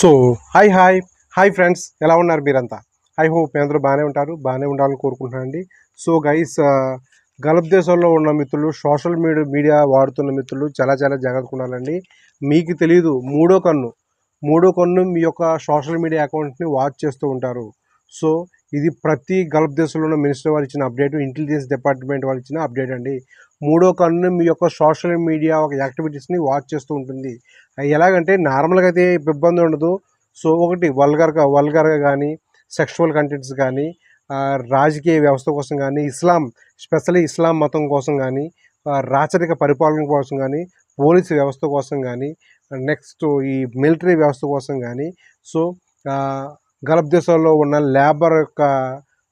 So hi hi hi friends ఎలా ఉన్నారు మీరంతా? ఐ హోప్ మీ అందరూ బాగానే ఉంటారు బాగానే ఉండాలని కోరుకుంటున్నాను అండి. సో గైస్ గల్ఫ్ దేశంలో ఉన్న మిత్రులు సోషల్ మీడియా మీడియా వాడుతున్న మిత్రులు చాలా చాలా జాగ్రత్తగా ఉండాలండి. మీకు తెలియదు మూడో కన్ను. మూడో కన్ను మీ యొక్క సోషల్ మీడియా అకౌంట్ని వాచ్ చేస్తూ ఉంటారు. సో ఇది ప్రతి గల్ఫ్ దేశంలో ఉన్న మినిస్టర్ వారు ఇచ్చిన అప్డేట్ ఇంటెలిజెన్స్ డిపార్ట్మెంట్ వాళ్ళు ఇచ్చిన అప్డేట్ అండి. మూడో కన్ను మీ యొక్క సోషల్ మీడియా ఒక యాక్టివిటీస్ని వాచ్ చేస్తూ ఉంటుంది. ఎలాగంటే నార్మల్గా అయితే ఇబ్బంది ఉండదు. సో ఒకటి వల్గర్గా వల్గర్గా కానీ సెక్షువల్ కంటెంట్స్ కానీ రాజకీయ వ్యవస్థ కోసం కానీ ఇస్లాం స్పెషల్లీ ఇస్లాం మతం కోసం కానీ రాచరిక పరిపాలన కోసం కానీ పోలీసు వ్యవస్థ కోసం కానీ నెక్స్ట్ ఈ మిలిటరీ వ్యవస్థ కోసం కానీ సో గల్ఫ్ దేశాల్లో ఉన్న లేబర్ యొక్క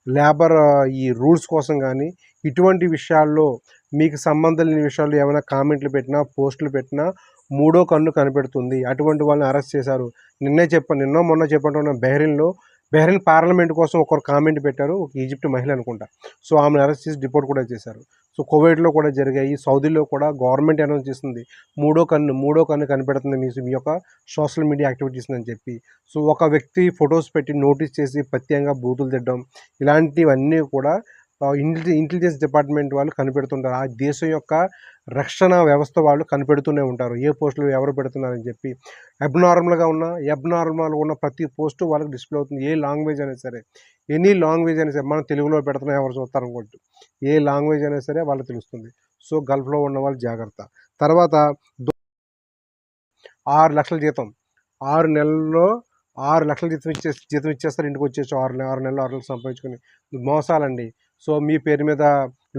లేబర్ ఈ రూల్స్ కోసం కానీ ఇటువంటి విషయాల్లో మీకు సంబంధం లేని విషయాల్లో ఏమైనా కామెంట్లు పెట్టినా పోస్టులు పెట్టినా మూడో కన్ను కనిపెడుతుంది. అటువంటి వాళ్ళని అరెస్ట్ చేశారు. నిన్నే చెప్పాను నిన్నో మొన్న చెప్పంటున్న బెహ్రీన్లో బెహ్రీన్ పార్లమెంట్ కోసం ఒకరు కామెంట్ పెట్టారు. ఒక ఈజిప్ట్ మహిళ అనుకుంటా. సో ఆమెను అరెస్ట్ చేసి డిపోర్ట్ కూడా చేశారు. సో కువైట్లో కూడా జరిగాయి. సౌదీలో కూడా గవర్నమెంట్ అనౌన్స్ చేసింది. మూడో కన్ను మూడో కన్ను కనిపెడుతుంది మీ మీ యొక్క సోషల్ మీడియా యాక్టివిటీస్ అని చెప్పి. సో ఒక వ్యక్తి ఫొటోస్ పెట్టి నోటీస్ చేసి ప్రత్యేకంగా బూతులు తిట్టడం ఇలాంటివన్నీ కూడా ఇంటెలి ఇంటెలిజెన్స్ డిపార్ట్మెంట్ వాళ్ళు కనిపెడుతుంటారు. ఆ దేశం యొక్క రక్షణ వ్యవస్థ వాళ్ళు కనిపెడుతూనే ఉంటారు. ఏ పోస్టులు ఎవరు పెడుతున్నారని చెప్పి. అబ్నార్మల్గా ఉన్న అబ్నార్మల్ ఉన్న ప్రతి పోస్టు వాళ్ళకి డిస్ప్లే అవుతుంది. ఏ లాంగ్వేజ్ అయినా సరే. ఎనీ లాంగ్వేజ్ అయినా సరే. మనం తెలుగులో పెడుతున్నాం ఎవరు చూస్తారు అనుకోండి. ఏ లాంగ్వేజ్ అయినా సరే వాళ్ళకి తెలుస్తుంది. సో గల్ఫ్లో ఉన్న వాళ్ళు జాగ్రత్త. తర్వాత దో- ఆరు లక్షల జీతం. ఆరు నెలల్లో ఆరు లక్షల జీతం ఇచ్చే జీతం ఇచ్చేస్తారు. ఇంటికి వచ్చేసి ఆరు ఆరు నెలలు ఆరు నెలలు సంపాదించుకొని. మోసాలండి. సో మీ పేరు మీద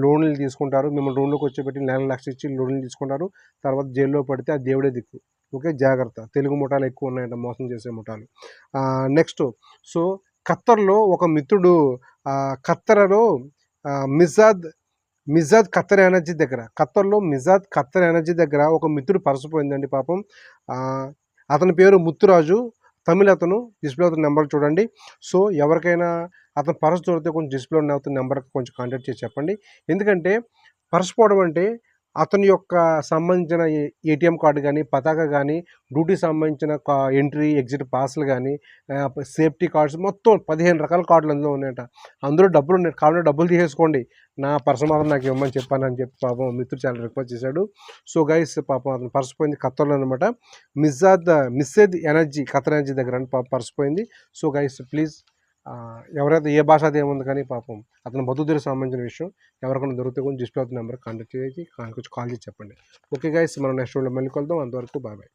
లోన్లు తీసుకుంటారు. మిమ్మల్ని లోన్లోకి వచ్చేపెట్టి నెల లక్ష ఇచ్చి లోన్లు తీసుకుంటారు. తర్వాత జైల్లో పడితే ఆ దేవుడే దిక్కు. ఓకే? జాగ్రత్త. తెలుగు ముఠాలు ఎక్కువ ఉన్నాయంట మోసం చేసే ముఠాలు. నెక్స్ట్. సో ఖత్తర్లో ఒక మిత్రుడు ఖత్తరలో ఖత్తర్లో మిజాద్ మిజాద్ ఖత్తర్ ఎనర్జీ దగ్గర ఖత్తర్లో మిజాద్ ఖత్తర్ ఎనర్జీ దగ్గర ఒక మిత్రుడు పరసపోయిందండి పాపం. అతని పేరు ముత్తురాజు. తమిళ అతను డిస్ప్లే అవుతున్న నెంబర్ చూడండి. సో ఎవరికైనా అతను పర్స్ దొరికితే కొంచెం డిస్ప్లే ఉన్న అవుతున్న నెంబర్కి కొంచెం కాంటాక్ట్ చేసి చెప్పండి. ఎందుకంటే పర్స్ పోవడం అంటే అతని యొక్క సంబంధించిన ఏటీఎం కార్డు కానీ పతాక కానీ డ్యూటీ సంబంధించిన కా ఎంట్రీ ఎగ్జిట్ పాస్లు కానీ సేఫ్టీ కార్డ్స్ మొత్తం పదిహేను రకాల కార్డులు అందులో ఉన్నాయట. అందులో డబ్బులు ఉన్నాయి. కావాలంటే డబ్బులు తీసేసుకోండి. నా పర్స్ మాత్రం నాకు ఇవ్వమని చెప్పానని చెప్పి పాపం మిత్రుడు చాలా రిక్వెస్ట్ చేశాడు. సో గైస్ పాపం అతను పర్స్ పోయింది ఖత్తర్లో అనమాట missed missed energy Qatar energy దగ్గర పాపం పర్స్ పోయింది సో గైస్ ప్లీజ్ ఎవరైతే ఏ భాష అది ఏముంది కానీ పాపం అతను బతుకుదిరికి సంబంధించిన విషయం ఎవరికైనా దొరికితే కొంచెం డిస్ప్లే అవుతున్న నెంబర్ కాంటాక్ట్ చేసి కొంచెం కాల్ చేసి చెప్పండి. ఓకే గైస్ మనం నెక్స్ట్ వీడియో మళ్ళీ కలుద్దాం. అంతవరకు బాయ్ బాయ్